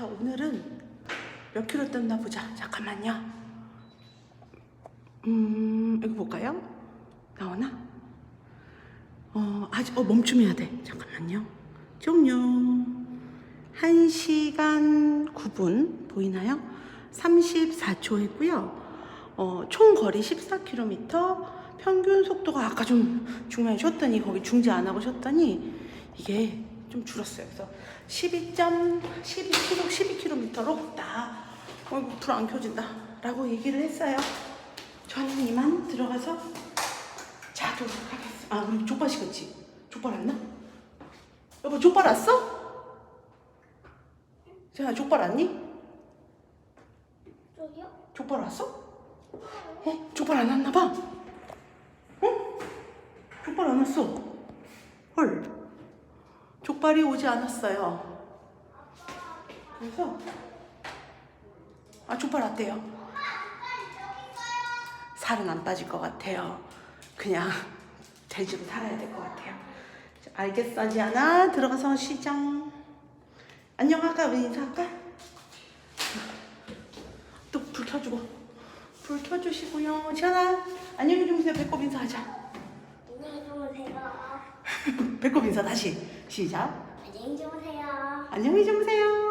자, 오늘은 몇 킬로 떴나 보자. 잠깐만요. 음, 이거 볼까요? 나오나? 어, 아직, 어, 멈춤해야 돼. 잠깐만요. 종료. 1시간 9분 보이나요? 34초 했고요. 어, 총 거리 14km, 평균 속도가 아까 좀 중간에 쉬었더니 거기 중지 안 하고 쉬었더니 이게 좀 줄었어요. 그래서 12점 12km, 12km로 딱 어이구 불 안 켜진다 라고 얘기를 했어요. 저는 이만 들어가서 자도록 하겠습니다. 아, 우리 족발 식었지? 족발 왔나? 여보 족발 왔어? 자, 족발 왔니? 저기요? 족발 왔어? 어? 족발 안 왔나 봐. 어? 족발 안 왔어. 헐. 족발이 오지 않았어요. 그래서 아 족발 왔대요. 살은 안 빠질 것 같아요. 그냥 돼지로 살아야 될 것 같아요. 자, 알겠어, 지안아. 들어가서 시장. 안녕 할까? 우리 인사할까? 또 불 켜주고 불 켜주시고요 지안아 안녕히 주무세요 배꼽 인사하자 안녕히 주무세요. 배꼽 인사 다시. 시작. 안녕히 주무세요. 안녕히 주무세요